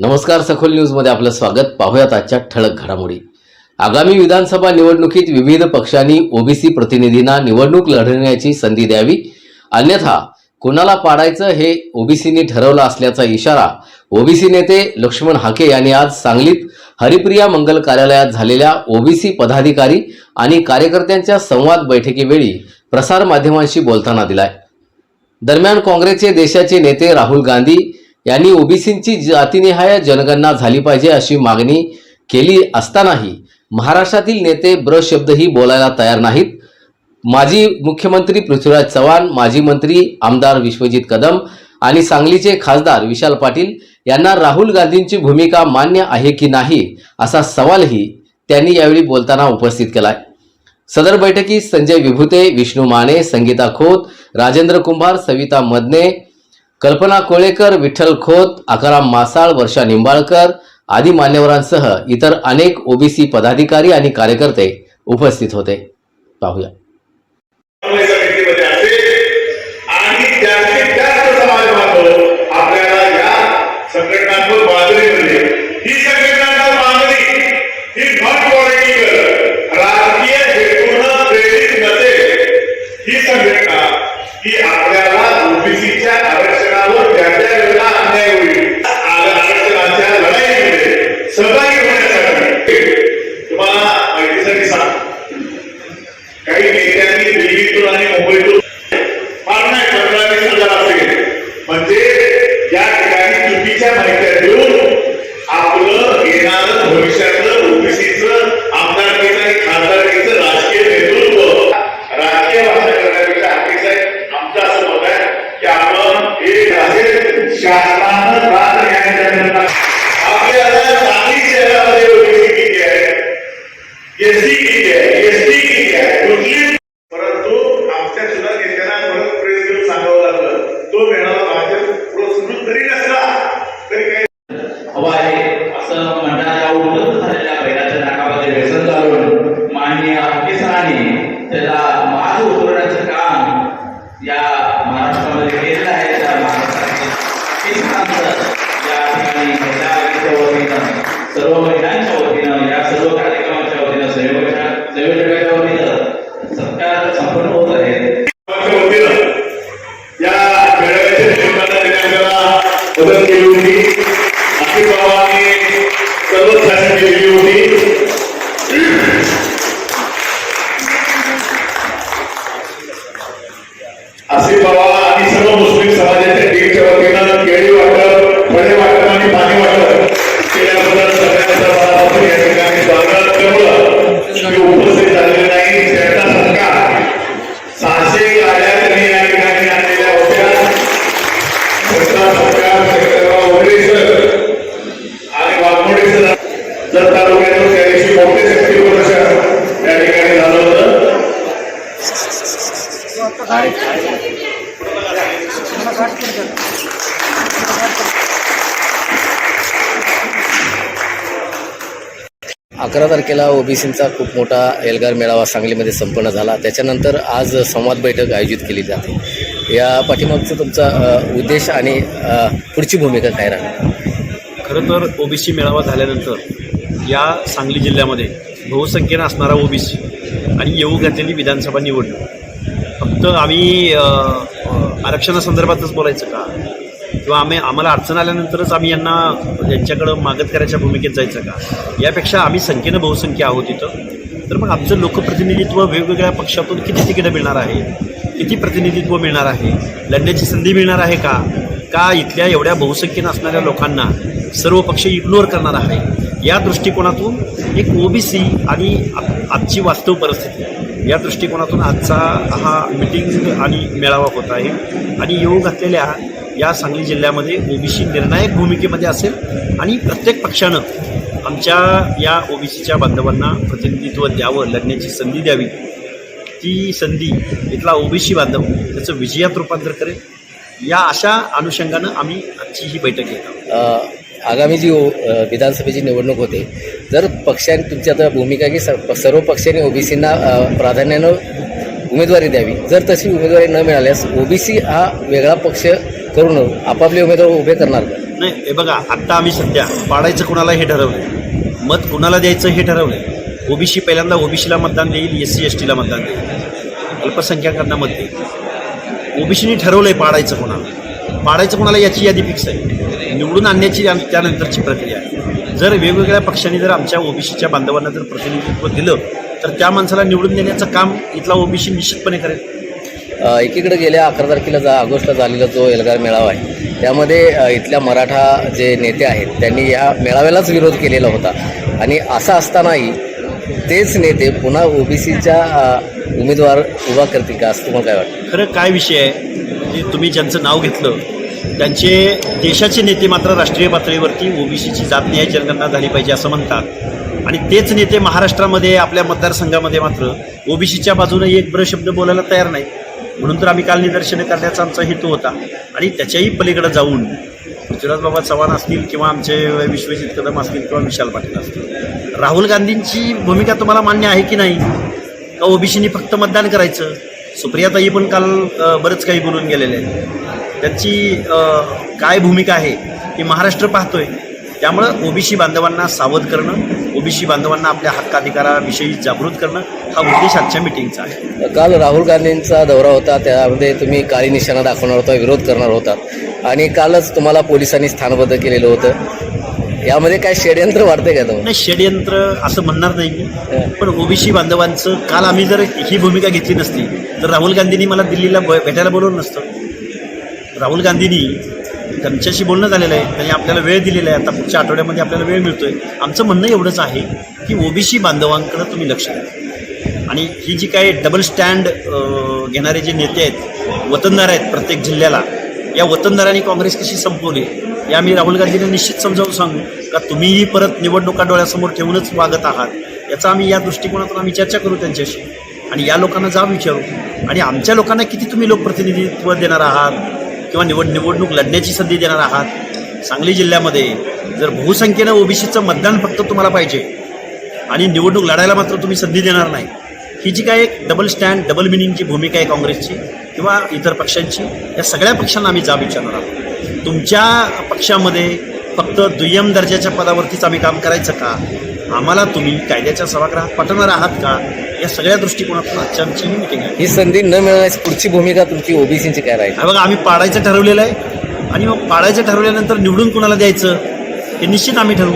नमस्कार सखोल न्यूजमध्ये आपलं स्वागत. पाहूयात आजच्या ठळक घडामोडी. आगामी विधानसभा निवडणुकीत विविध पक्षांनी ओबीसी प्रतिनिधींना निवडणूक लढवण्याची संधी द्यावी. अन्यथा कुणाला पाडायचं हे ओबीसीनी ठरवलं असल्याचा इशारा ओबीसी नेते लक्ष्मण हाके यांनी आज सांगलीत हरिप्रिया मंगल कार्यालयात झालेल्या ओबीसी पदाधिकारी आणि कार्यकर्त्यांच्या संवाद बैठकीवेळी प्रसारमाध्यमांशी बोलताना दिलाय. दरम्यान काँग्रेसचे देशाचे नेते राहुल गांधी यांनी ओबीसींची जातीनिहाय जनगणना झाली पाहिजे अशी मागणी केली असतानाही महाराष्ट्रातील नेते ब्र शब्दही बोलायला तयार नाहीत. माजी मुख्यमंत्री पृथ्वीराज चव्हाण माजी मंत्री आमदार विश्वजित कदम आणि सांगलीचे खासदार विशाल पाटील यांना राहुल गांधींची भूमिका मान्य आहे की नाही असा सवालही त्यांनी यावेळी बोलताना उपस्थित केलाय. सदर बैठकीत संजय विभूते विष्णू माने संगीता खोत राजेंद्र कुंभार सविता मदने कल्पना कोळेकर विठ्ठल खोत आकाराम मासाळ वर्षा निंबाळकर आदी मान्यवरांसह इतर अनेक ओबीसी पदाधिकारी आणि कार्यकर्ते उपस्थित होते. पाहूया. ठिकाणी माहित्या देऊन आपलं येणारं भविष्यातलं ओबीसीचं आमदारकीचं आणि खासदारकीचं राजकीय नेतृत्व. राजकीय भाषा करण्यापेक्षा हाकेच आहे आमचं असं मत आहे की आपण एक असेल शासनानं दाद न्यायाच्या आपल्याला सांगली शहरामध्ये ओबीसी किती आहे? एसटी किती आहे आपल्याला मदत केली होती. अशी बाबांनी सर्वच शासन केलेली होती. असे बाबा आणि सर्व मुस्लिम समाजाच्या टीमच्या अकरा तारखेला ओबीसींचा खूप मोठा एल्गार मेळावा सांगलीमध्ये संपन्न झाला. त्याच्यानंतर आज संवाद बैठक आयोजित केली जाते. या पाठीमागचा तुमचा उद्देश आणि पुढची भूमिका काय राहणार? खरं तर ओबीसी मेळावा झाल्यानंतर या सांगली जिल्ह्यामध्ये बहुसंख्येनं असणारा ओबीसी आणि येऊ घातलेली विधानसभा निवडणूक. फक्त आम्ही आरक्षणासंदर्भातच बोलायचं का? किंवा आम्ही आम्हाला अडचण आल्यानंतरच आम्ही यांना यांच्याकडं मागत करायच्या भूमिकेत जायचं का? यापेक्षा आम्ही संख्येनं बहुसंख्या आहोत इथं. तर मग आमचं लोकप्रतिनिधित्व वेगवेगळ्या पक्षातून किती तिकीटं मिळणार आहे? किती प्रतिनिधित्व मिळणार आहे? लढण्याची संधी मिळणार आहे का? का इथल्या एवढ्या बहुसंख्येनं असणाऱ्या लोकांना सर्व पक्ष इग्नोर करणार आहे? या दृष्टिकोनातून एक ओबीसी आणि आप- आजची वास्तव परिस्थिती. या दृष्टिकोनातून आजचा हा मिटिंग आणि मेळावा होत आहे. आणि येऊ घातलेल्या या सांगली जिल्ह्यामध्ये ओबीसी निर्णायक भूमिकेमध्ये असेल आणि प्रत्येक पक्षानं आमच्या या ओबीसीच्या बांधवांना प्रतिनिधित्व द्यावं लढण्याची संधी द्यावी. ती संधी इथला ओबीसी बांधव त्याचं विजयात रूपांतर करेल. या अशा अनुषंगानं आम्ही आजची ही बैठक घेत आहोत. आगामी जी विधानसभेची निवडणूक होते जर पक्षांनी तुमची आता भूमिका की सर्व पक्षांनी ओबीसींना प्राधान्यानं उमेदवारी द्यावी जर तशी उमेदवारी न मिळाल्यास ओबीसी हा वेगळा पक्ष करून आपापले उमेदवार उभे करणार नाही हे बघा आत्ता आम्ही सध्या पाडायचं कुणाला हे ठरवलं मत कुणाला द्यायचं हे ठरवलं ओबीसी पहिल्यांदा ओबीसीला मतदान देईल एस सी एस टीला मतदान देईल. अल्पसंख्याकांना मत देईल. ओबीसीनी ठरवलं आहे पाडायचं कोणाला. पाडायचं कोणाला याची यादी फिक्स आहे. निवडून आणण्याची त्यानंतरची प्रक्रिया आहे. जर वेगवेगळ्या पक्षांनी जर आमच्या ओबीसीच्या बांधवांना जर प्रतिनिधित्व दिलं तर त्या माणसाला निवडून देण्याचं काम इथला ओबीसी निश्चितपणे करेल. एकीकडे गेल्या अकरा तारखेला जा ऑगस्टला झालेला जो एल्गार मेळावा आहे त्यामध्ये इथल्या मराठा जे नेते आहेत त्यांनी या मेळाव्यालाच विरोध केलेला होता. आणि असं असतानाही तेच नेते पुन्हा ओबीसीच्या उमेदवार उभा करतील का? असं तुम्हाला काय वाटतं? खरं काय विषय आहे? की तुम्ही ज्यांचं नाव घेतलं त्यांचे देशाचे नेते मात्र राष्ट्रीय पातळीवरती ओबीसीची जात न्याय जनगणना झाली पाहिजे असं म्हणतात. आणि तेच नेते महाराष्ट्रामध्ये आपल्या मतदारसंघामध्ये मात्र ओबीसीच्या बाजूने एक ब्र शब्द बोलायला तयार नाही म्हणून तर आम्ही काल निदर्शनं करण्याचा आमचा हेतू होता. आणि त्याच्याही पलीकडे जाऊन पृथ्वीराज बाबा चव्हाण असतील किंवा आमचे विश्वजित कदम असतील किंवा विशाल पाटील असतील राहुल गांधींची भूमिका तुम्हाला मान्य आहे की नाही? का ओबीसीनी फक्त मतदान करायचं? सुप्रियाताई पण काल बरंच काही बोलून गेलेले आहेत. त्यांची काय भूमिका आहे ही महाराष्ट्र पाहतोय. त्यामुळं ओबीसी बांधवांना सावध करणं ओबीसी बांधवांना आपल्या हक्काधिकाराविषयी जागृत करणं हा उद्देश आजच्या मिटिंगचा आहे. काल राहुल गांधींचा दौरा होता त्यामध्ये तुम्ही काळी निशाणा दाखवणार होता विरोध करणार होता. आणि कालच तुम्हाला पोलिसांनी स्थानबद्ध केलेलं होतं. यामध्ये काय षडयंत्र वाढतंय का तुम्हाला? नाही षडयंत्र असं म्हणणार नाही मी. पण ओबीसी बांधवांचं काल आम्ही जर ही भूमिका घेतली नसती तर राहुल गांधींनी मला दिल्लीला भेटायला बोलवलं नसतं. राहुल गांधींनी त्यांच्याशी बोलणं झालेलं आहे त्यांनी आपल्याला वेळ दिलेला आहे. आता पुढच्या आठवड्यामध्ये आपल्याला वेळ मिळतोय. आमचं म्हणणं एवढंच आहे की ओबीसी बांधवांकडे तुम्ही लक्ष द्या. आणि ही जी काही डबल स्टँड घेणारे जे नेते आहेत वतनदार आहेत प्रत्येक जिल्ह्याला या वतनदारांनी काँग्रेस कशी संपवली? हे आम्ही राहुल गांधींना निश्चित समजावून सांगू का तुम्हीही परत निवडणुका डोळ्यासमोर ठेवूनच वागत आहात. याचा आम्ही या दृष्टिकोनातून आम्ही चर्चा करू त्यांच्याशी. आणि या लोकांना जा विचारू. आणि आमच्या लोकांना किती तुम्ही लोकप्रतिनिधित्व देणार आहात? किंवा निवड निवडणूक लढण्याची संधी देणार आहात? सांगली जिल्ह्यामध्ये जर बहुसंख्येनं ओबीसीचं मतदान फक्त तुम्हाला पाहिजे आणि निवडणूक लढायला मात्र तुम्ही संधी देणार नाही ही जी काय एक डबल स्टँड डबल मिनिंगची भूमिका आहे काँग्रेसची किंवा इतर पक्षांची या सगळ्या पक्षांना आम्ही जाब विचारणार आहोत. तुमच्या पक्षामध्ये फक्त दुय्यम दर्जाच्या पदावरतीच आम्ही काम करायचं का? आम्हाला तुम्ही कायद्याच्या सभागृहात पाठवणार आहात का? या सगळ्या दृष्टिकोनातून आजच्या आमची ही मिटिंग आहे. ही संधी न मिळण्याची पुढची भूमिका तुमची ओबीसीची काय राहील? हा बघा आम्ही पाडायचं ठरवलेलं आहे. आणि मग पाडायचं ठरवल्यानंतर निवडून कुणाला द्यायचं? हे निश्चित आम्ही ठरवू.